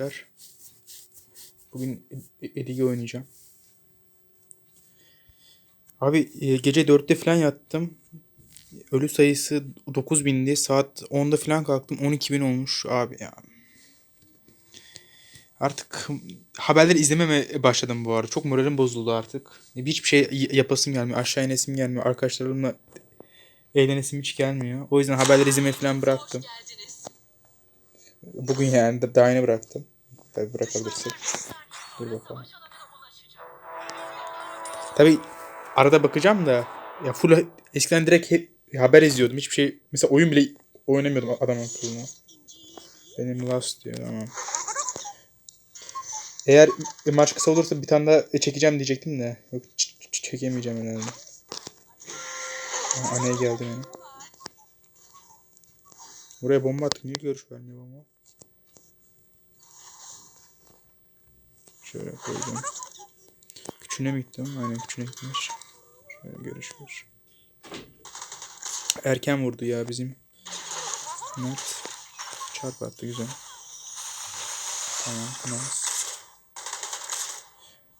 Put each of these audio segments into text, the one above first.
arkadaşlar. Bugün Eddie'yi oynayacağım. Abi e, gece 4'te falan yattım. Ölü sayısı 9000'di. Saat 10'da falan kalktım. 12.000 olmuş abi ya. Artık haberleri izlememe başladım bu arada. Çok moralim bozuldu artık. Hiçbir şey yapasım gelmiyor. Aşağı inesim gelmiyor. Arkadaşlarımla eğlenesim hiç gelmiyor. O yüzden haberleri izlemeyi falan bıraktım. Bugün yani da- daha yeni bıraktım. Tabii bırakabilirsek. Dur bakalım. Tabii arada bakacağım da ya full eskiden direkt hep haber izliyordum. Hiçbir şey mesela oyun bile oynamıyordum adam akıllı. Benim last diyor tamam. Eğer maç kısa olursa bir tane daha çekeceğim diyecektim de. Yok çekemeyeceğim herhalde. Ha, Anaya geldi benim. Buraya bomba attık. Niye görüş vermiyor bomba? Şöyle koydum. Küçüğüne mi gittim? Aynen küçüğüne gitmiş. Şöyle görüşürüz. Erken vurdu ya bizim. Mert. Çarp attı güzel. Tamam. Nice.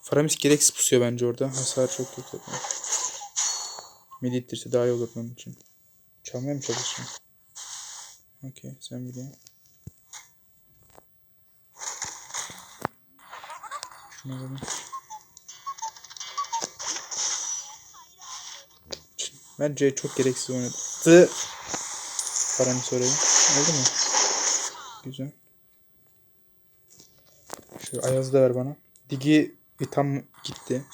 Faramis gereksiz pusuyor bence orada. Hasar çok kötü. Mid ittirse daha iyi olur onun için. Çalmaya mı çalışıyorsun? Okey sen biliyorsun. Şuna bakın. Bence çok gereksiz oynadı. Faramis orayı. Oldu mu? Güzel. Şu Ayaz'ı da ver bana. Digi tam gitti.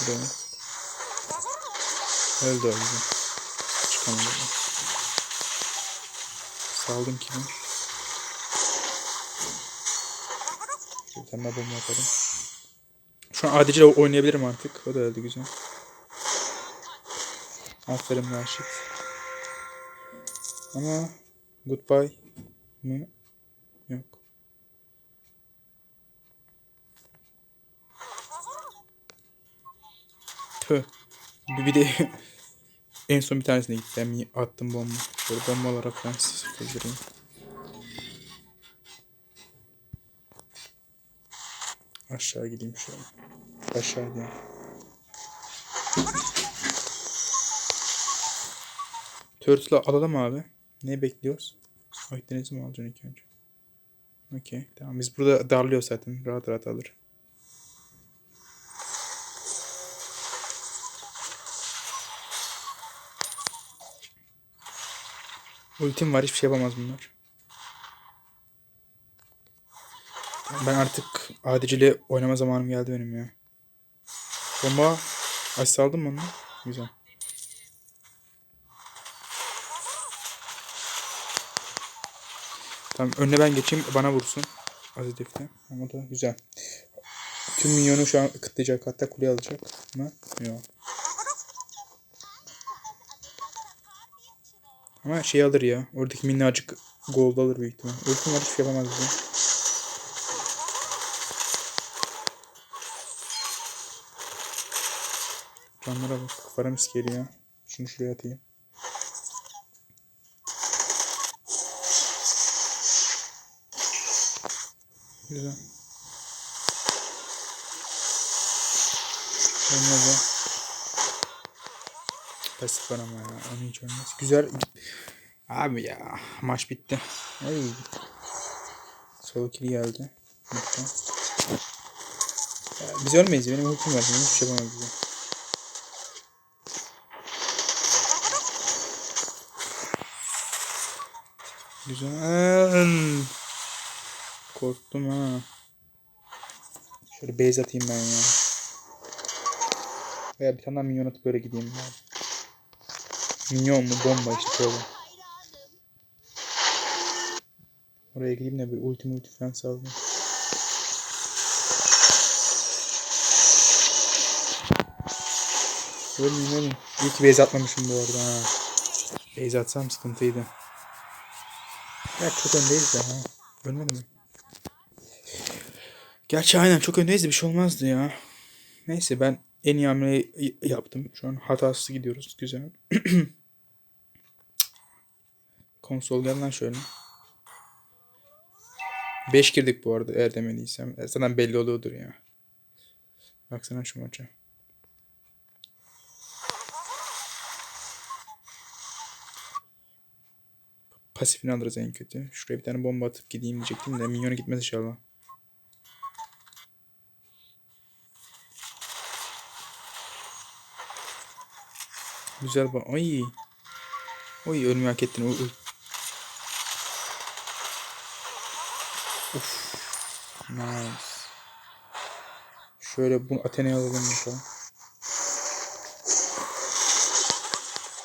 Buraya. Öldü öldü. Çıkamadı. Saldım kimi. Bir tane bomba atalım. Şu an adici oynayabilirim artık. O da öldü güzel. Aferin Raşit. Ama goodbye mı? Yok. Tüh. Bir, bir de en son bir tanesine gitti. Hem attım bomba. Şöyle bombalara falan sıfırlayayım. Aşağı gideyim şöyle. Aşağı gideyim. Turtle'ı alalım abi. Ne bekliyoruz? Akdeniz'i mi alacaksın ilk önce? Okey. Tamam biz burada darlıyoruz zaten. Rahat rahat alır. Ultim var hiçbir şey yapamaz bunlar. Ben artık adicili oynama zamanım geldi benim ya. Bomba asist aldın mı onu? Güzel. Tamam önüne ben geçeyim bana vursun. Azitif'te. Ama da güzel. Tüm minyonu şu an kıtlayacak hatta kule alacak mı? Yok. Ama şey alır ya. Oradaki minnacık gold alır büyük ihtimal. Ultim var hiçbir şey yapamaz bize. Canlara bak. Faramis geliyor. Şunu şuraya atayım. Güzel. Olmaz o. Pasif var ama ya. Onu hiç olmaz. Güzel. Abi ya. Maç bitti. Ay. Solo kill geldi. Ya, biz ölmeyiz. Benim ultim var. Hiçbir şey yapamaz bize. Güzel. Korktum ha. Şöyle base atayım ben ya. Veya bir tane daha minyon atıp böyle gideyim ya. Minyon mu bomba işte böyle. Oraya gideyim de bir ulti multi falan sallayayım. Ölmeyeyim ölmeyeyim. İyi ki base atmamışım bu arada ha. Base atsam sıkıntıydı. Ya çok öndeyiz de ha. Ölmedi mi? Gerçi aynen çok öndeyiz de bir şey olmazdı ya. Neyse ben en iyi hamleyi yaptım. Şu an hatasız gidiyoruz. Güzel. Konsol gel lan şöyle. 5 girdik bu arada eğer demediysem. Zaten belli oluyordur ya. Baksana şu maça. Pasifini alırız en kötü. Şuraya bir tane bomba atıp gideyim diyecektim de minyona gitmez inşallah. Güzel bak. Ay. Oy ölmeyi hak ettin. Oy, oy. Of. Nice. Şöyle bunu Athena'ya alalım bakalım.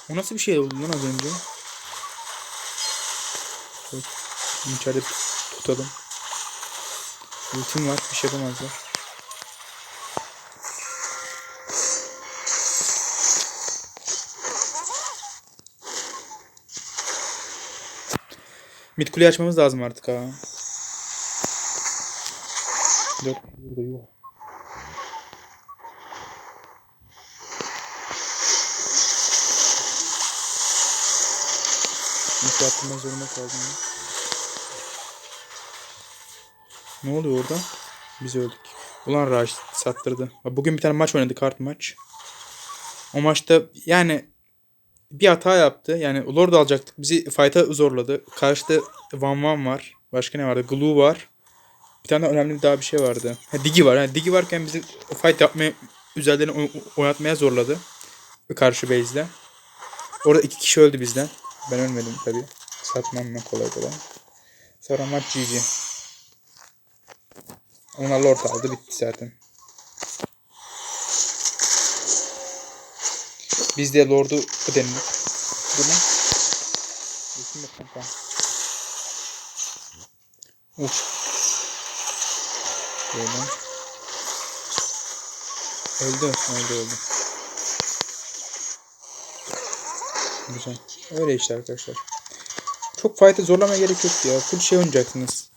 O nasıl bir şey oldu lan az önce? İçeride tut- tutalım. Ultim var. Bir şey yapamazlar. Mid kuleyi açmamız lazım artık ha. Dört burada yok. Nasıl yaptırmak zorunda kaldım ya. Ne oluyor orada? Biz öldük. Ulan Raj sattırdı. Bugün bir tane maç oynadı kart maç. O maçta yani bir hata yaptı. Yani Lord alacaktık. Bizi fight'a zorladı. Karşıda Van Van var. Başka ne vardı? Glue var. Bir tane önemli daha bir şey vardı. Ha, Digi var. Ha, Digi varken bizi fight yapmaya üzerlerine oy- oynatmaya zorladı. Karşı base'de. Orada iki kişi öldü bizden. Ben ölmedim tabii. Satmam ben kolay kolay. Sonra maç GG. Onlar Lord aldı bitti zaten. Biz de Lord'u ödenik. Dur lan. Resim yok kanka. Uf. Böyle. Öldü. Öldü öldü. Güzel. Öyle işte arkadaşlar. Çok fight'ı zorlamaya gerek yok ya. Full şey oynayacaksınız.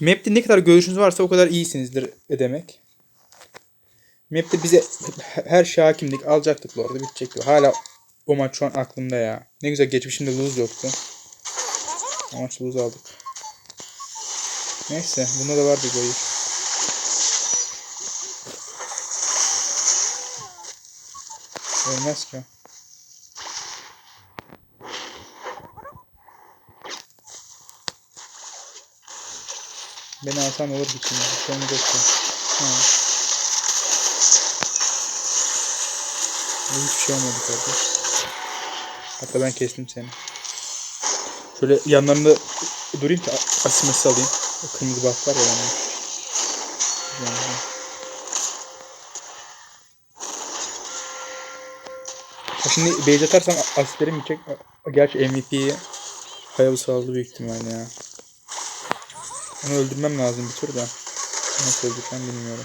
Map'te ne kadar görüşünüz varsa o kadar iyisinizdir demek. Map'te bize her şey hakimdik. Alacaktık bu arada bitecekti. Hala o maç şu an aklımda ya. Ne güzel geçmişimde lose yoktu. O maç lose aldık. Neyse bunda da vardı hayır. Ölmez ki. Beni alsan olur bir şimdi. Bir şey olmayacak ki. Ha. Hiçbir şey olmadı kardeş. Hatta ben kestim seni. Şöyle yanlarında durayım ki asimesi alayım. O kırmızı buff var ya bende. Şimdi base atarsam asistlerim gidecek. Gerçi MVP'yi Hayabusa aldı büyük ihtimalle ya. Onu öldürmem lazım bir tur da. Nasıl öldüreceğim bilmiyorum.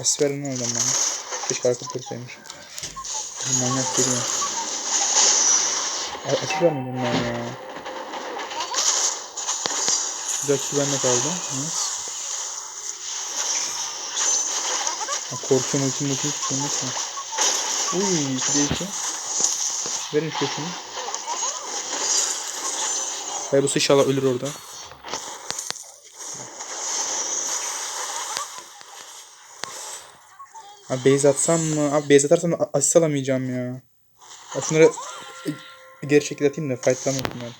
Asist verin oradan bana. Keşke arka tursaymış. Bu Manyak geliyor. A- Asist vermedim ben ya. Güzel ki bende kaldı. Ha, korkuyorum ultim ultim tutulmuş mu? Uy 2'de 2. Verin şu şunu. Hayabusa inşallah ölür orada. Abi base atsam mı? Abi base atarsam asist alamayacağım ya. Ya şunları geri şekilde atayım da fightlamayayım ben.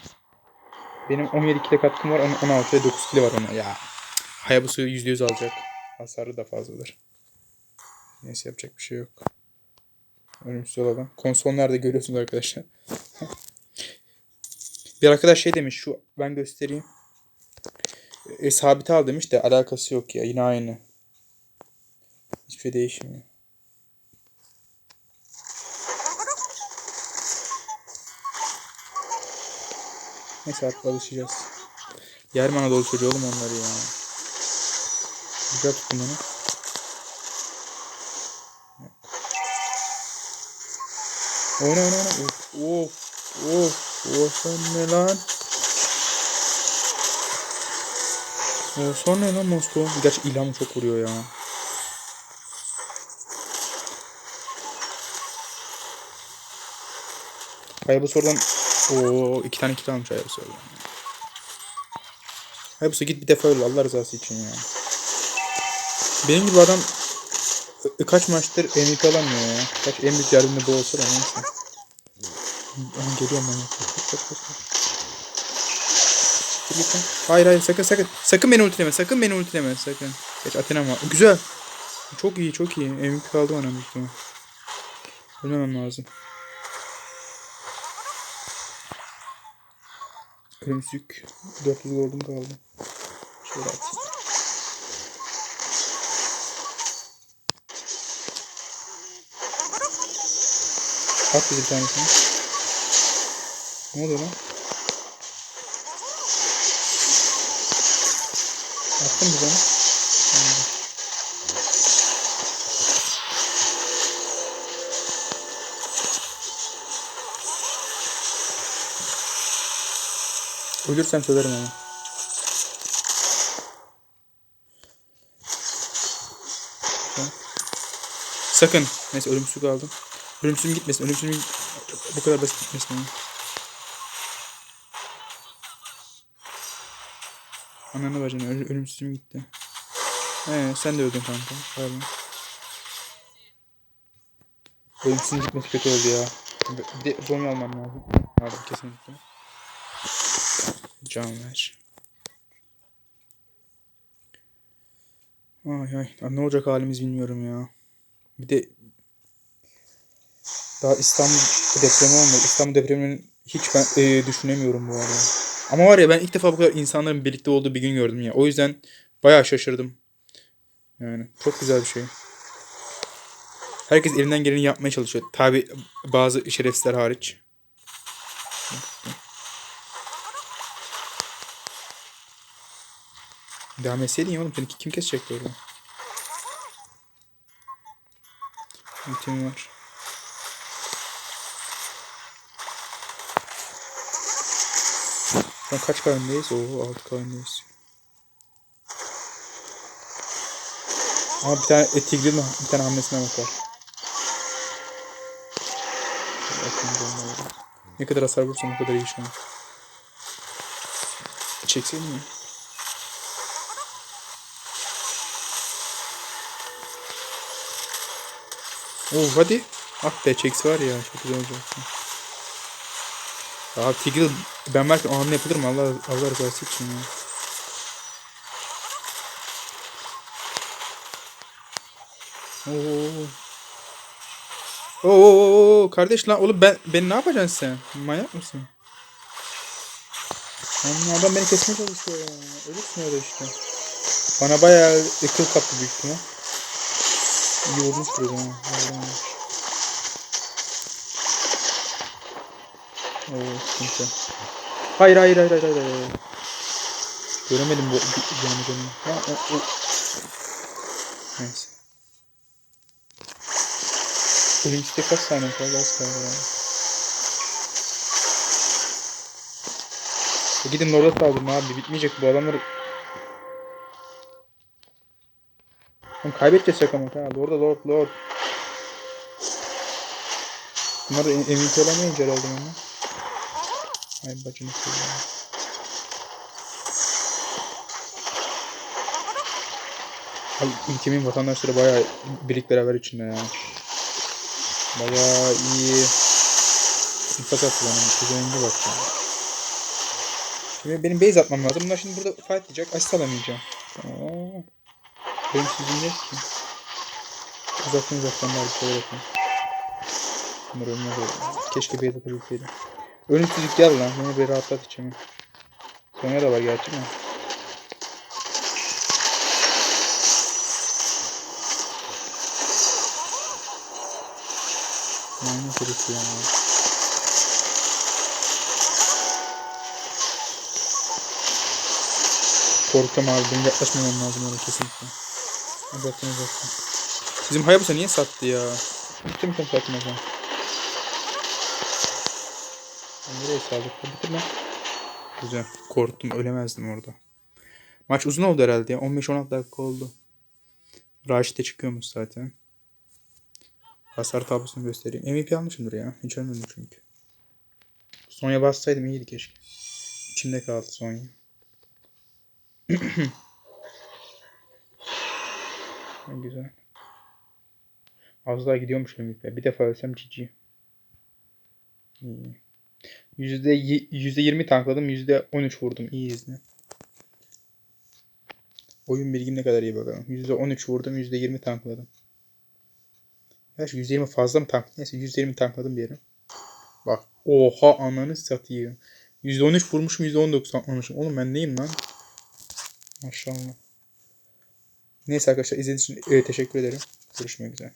Benim 17 kile katkım var. onun 16 ve 9 kile var ona. Ya. Hayabusa %100 alacak. Hasarı da fazladır. Neyse yapacak bir şey yok. Ölümsüz olalım. Konsol nerede görüyorsunuz arkadaşlar. bir arkadaş şey demiş. Şu ben göstereyim. E, sabit al demiş de alakası yok ya. Yine aynı. Hiçbir şey değişmiyor. Neyse artık alışacağız. Yer mi Anadolu çocuğu oğlum onları ya. Güzel tuttum onu. Oyna oyna oyna. Of of of. O sen ne lan? O son ne lan Moskova? Gerçi İlham çok vuruyor ya. Hayabusa oradan o iki tane kill almış Hayabusa oradan. Hayabusa git bir defa öl Allah rızası için ya. Benim gibi adam ı- kaç maçtır MVP alamıyor ya. Kaç en büyük yardımda bu olsa da neyse. Ben geliyorum ben. Hayır hayır sakın sakın. Sakın beni ultileme. Sakın beni ultileme. Sakın. Geç Athena var. Güzel. Çok iyi çok iyi. MVP kaldı bana büyük ihtimal. Ölmemem lazım. Ölümsüzlük. 400 gold'um kaldı. Şöyle atayım. At bir tanesini. Ne oluyor lan? Attın mı bana? Ölürsem söylerim ama. Sakın. Neyse ölümsüzlük aldım. Ölümsüzlüğüm gitmesin. Ölümsüzlüğüm bu kadar basit gitmesin. ama. Ananı bacını öl ölümsüzlüğüm gitti. Ee, sen de öldün kanka. Pardon. Ölümsüzlüğüm gitmesi kötü oldu ya. Zombi almam lazım. Aldım kesinlikle. Can ver. Ay ay. Ne olacak halimiz bilmiyorum ya. Bir de daha İstanbul depremi olmadı. İstanbul depremini hiç ben e, düşünemiyorum bu arada. Ama var ya ben ilk defa bu kadar insanların birlikte olduğu bir gün gördüm ya. O yüzden bayağı şaşırdım. Yani çok güzel bir şey. Herkes elinden geleni yapmaya çalışıyor. Tabi bazı şerefsizler hariç. Devam etseydin ya oğlum. Seni kim kesecekti orada? Ultim var. Şu an kaç kavimdeyiz? Oo 6 kavimdeyiz. Ama bir tane e, Tigreal'ın bir tane hamlesine bakar. Ne kadar hasar vursam o kadar iyi şu an. Çekseydin mi? Oo hadi. Ah be çeksi var ya çok güzel olacak. Ya Tigreal ben belki hamle yapılır mı Allah Allah rızası için ya. Oo. Oo, oo, kardeş lan oğlum ben beni ne yapacaksın sen? Manyak mısın? Lan adam beni kesmeye çalışıyor ya. Ölürsün öyle işte. Bana bayağı kıl kaptı büyük ihtimal. İyi o zaman. Vallahi. Oo sıkıntı. Hayır hayır hayır hayır hayır. Göremedim bu canı canı. Ha, o, o. Neyse. Ölümsüzde kaç saniye kaldı az kaldı herhalde. E gidin orada saldırın abi bitmeyecek bu adamlar. Oğlum kaybedeceğiz şaka mı? Ha, Lord Lord Lord. Bunlar da MVP olamayınca herhalde onlar. Ay bacını. Abi ülkemin vatandaşları bayağı birlik beraber içinde ya. Bayağı iyi. Infaz attı bana. Kuzeyinde bak ya. Şimdi benim base atmam lazım. Bunlar şimdi burada fight diyecek. Asist alamayacağım. Aa. Benim sizin yok ki. Uzaktan uzaktan bari bir şeyler yapayım. Bunlar ölmez öyle. Keşke base atabilseydim. Ölümsüzlük gel lan. Beni bir rahatlat içimi. Sonya da var gerçi mi? Manyak herif ya. Korkuyorum abi. Benim yaklaşmamam lazım oraya kesinlikle. Uzaktan uzaktan. Bizim Hayabusa niye sattı ya? Bitti mi sen sattın o zaman? Nereye saldık? Bitirme. Güzel. Korktum. Ölemezdim orada. Maç uzun oldu herhalde ya. 15-16 dakika oldu. Raşit'e çıkıyormuş zaten. Hasar tablosunu göstereyim. MVP almışımdır ya. Hiç ölmedim çünkü. Sonya bassaydım iyiydi keşke. İçimde kaldı Sonya. Güzel. Az daha gidiyormuş yükle. Bir defa ölsem GG. İyi. Yüzde, yüzde yirmi tankladım. Yüzde on üç vurdum. İyi izle. Oyun bilgim ne kadar iyi bakalım. Yüzde on üç vurdum. Yüzde yirmi tankladım. Gerçi yüzde yirmi fazla mı tank? Neyse yüzde yirmi tankladım bir yere. Bak. Oha ananı satayım. Yüzde on üç vurmuşum. Yüzde on dokuz tanklamışım. Oğlum ben neyim lan? Maşallah. Neyse arkadaşlar izlediğiniz için teşekkür ederim. Görüşmek üzere.